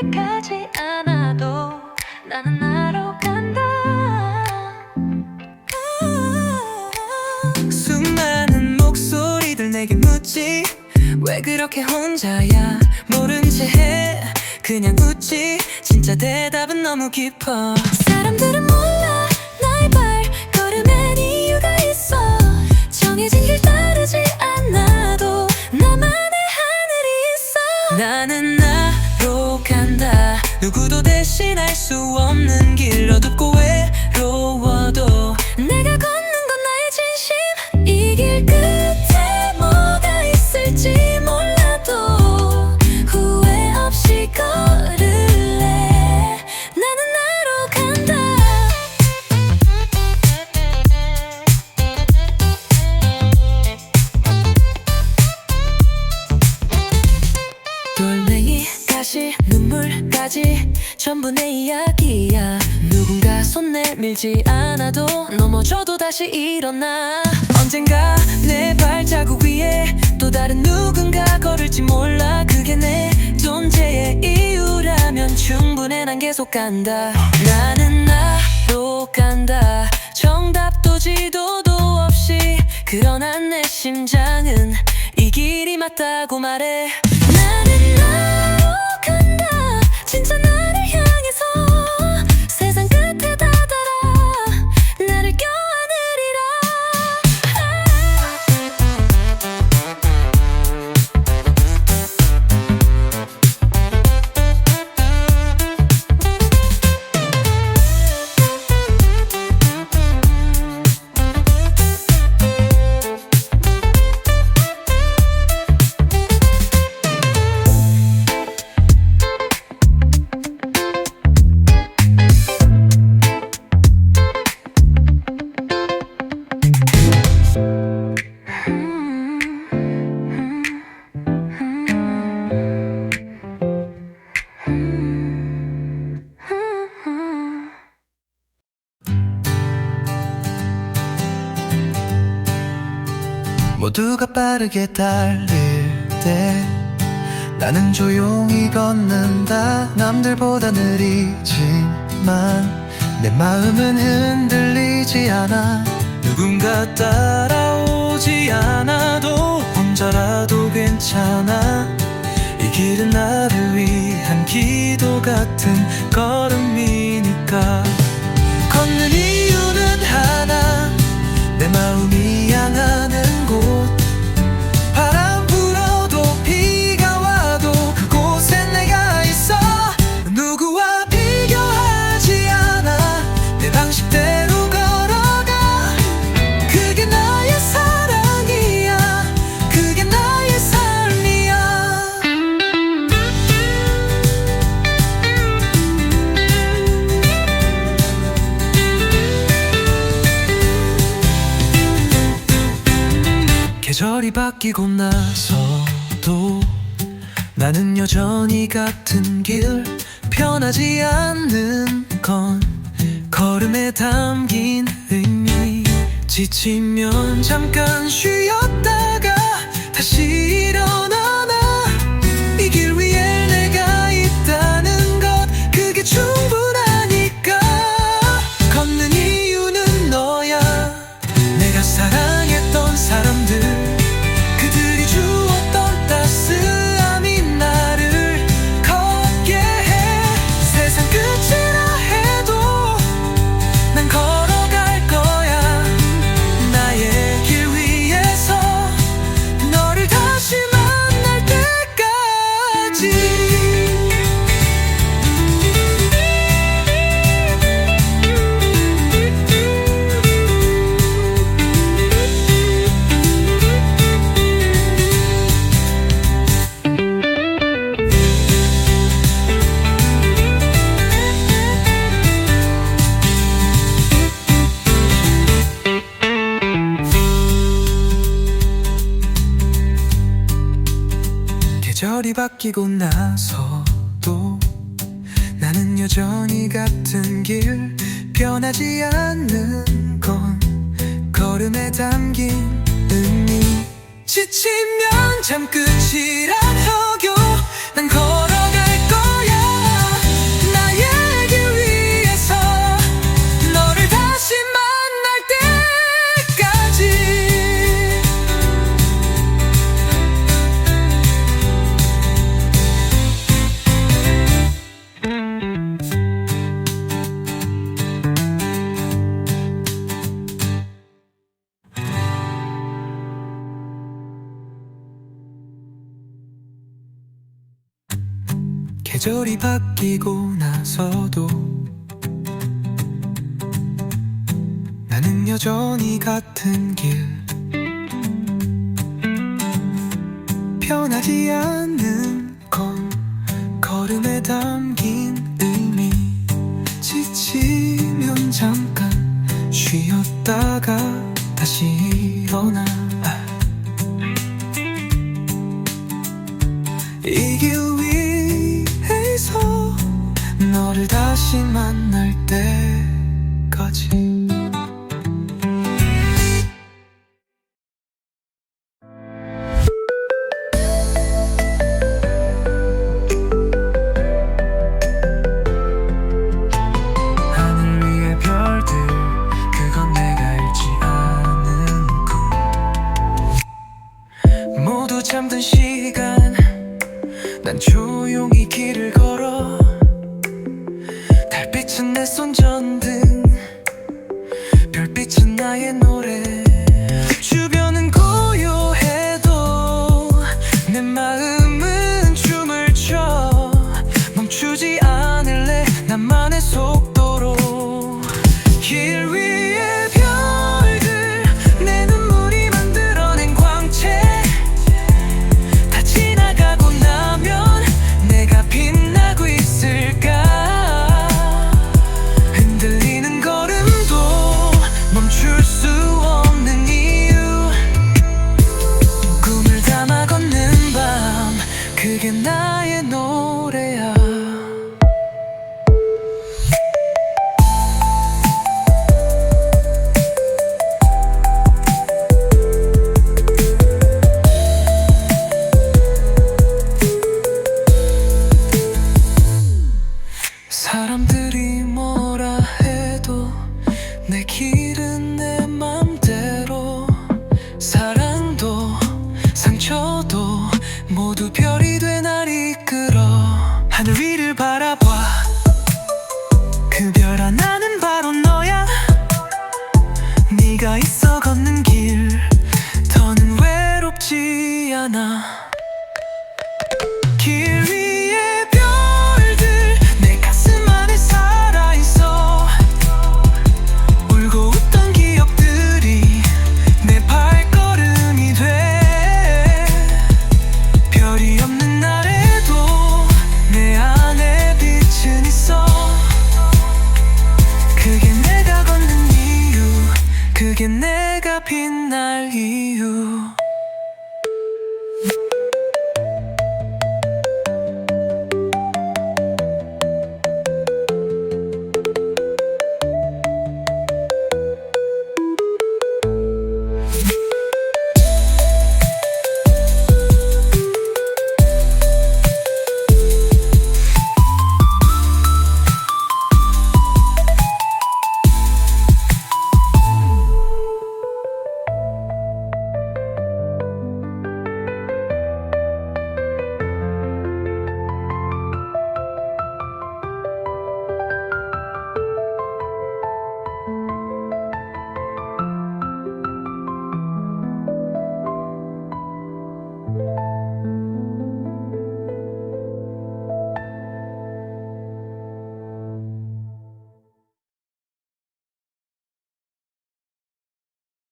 길 가지 않아도 나는 나로 간다. 수많은 목소리들 내게 묻지. 왜 그렇게 혼자야? 모른 채 해. 그냥 웃지. 진짜 대답은 너무 깊어. 사람들은 몰라. 나의 발걸음엔 이유가 있어. 정해진 길 따르지 않아도 나만의 하늘이 있어. 나는 누구도 대신할 수 없는 길 어둡고 외 전부 내 이야기야. 누군가 손 내밀지 않아도 넘어져도 다시 일어나. 언젠가 내 발자국 위에 또 다른 누군가 걸을지 몰라. 그게 내 존재의 이유라면 충분해 난 계속 간다. 나는 나로 간다. 정답도 지도도 없이 그러나 내 심장은 이 길이 맞다고 말해. 나는 나로 간다. 진짜 나 모두가 빠르게 달릴 때 나는 조용히 걷는다. 남들보다 느리지만 내 마음은 흔들리지 않아. 누군가 따라오지 않아도 혼자라도 괜찮아. 이 길은 나를 위한 기도 같은 걸음이니까 바뀌고 나서도 나는 여전히 같은 길 변하지 않는 건 걸음에 담긴 의미. 지치면 잠깐 쉬었다가 다시 일어 계절이 바뀌고 나서도 나는 여전히 같은 길 변하지 않는 건 걸음에 담긴 의미. 지치면 잠 끝이라 해도 난 계절이 바뀌고 나서도 나는 여전히 같은 길. 변하지 않는 건 걸음에 담긴 의미. 지치면 잠깐 쉬었다가 다시 일어나. 이길 너를 다시 만날 때까지. 잠든 시간 난 조용히 길을 달 빛은 내 손전등. 별빛은 나의 노래 哪？